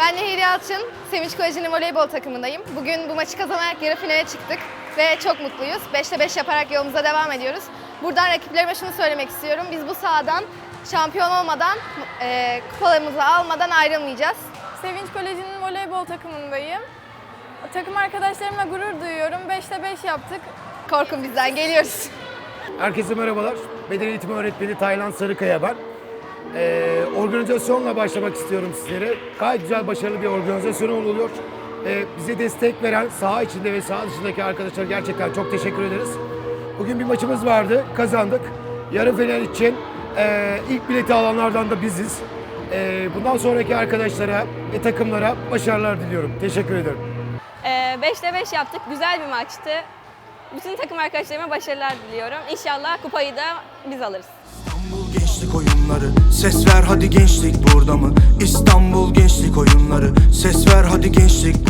Ben Nehir Yalçın, Sevinç Koleji'nin voleybol takımındayım. Bugün bu maçı kazanarak yarı finale çıktık ve çok mutluyuz. 5'te 5 yaparak yolumuza devam ediyoruz. Buradan rakiplerime şunu söylemek istiyorum. Biz bu sahadan şampiyon olmadan, e, kupalarımızı almadan ayrılmayacağız. Sevinç Koleji'nin voleybol takımındayım. Takım arkadaşlarımla gurur duyuyorum. 5'te 5 yaptık. Korkun bizden, geliyoruz. Herkese merhabalar. Beden eğitimi öğretmeni Taylan Sarıkaya ben. Ee, organizasyonla başlamak istiyorum sizlere. Gayet güzel, başarılı bir organizasyon oluyor. Ee, bize destek veren saha içinde ve saha dışındaki arkadaşlara gerçekten çok teşekkür ederiz. Bugün bir maçımız vardı, kazandık. Yarı final için e, ilk bileti alanlardan da biziz. Ee, bundan sonraki arkadaşlara ve takımlara başarılar diliyorum. Teşekkür ederim. 5'te 5 yaptık. Güzel bir maçtı. Bütün takım arkadaşlarıma başarılar diliyorum. İnşallah kupayı da biz alırız. Gençlik Oyunları Ses ver hadi gençlik burada mı? İstanbul Gençlik Oyunları Ses ver hadi gençlik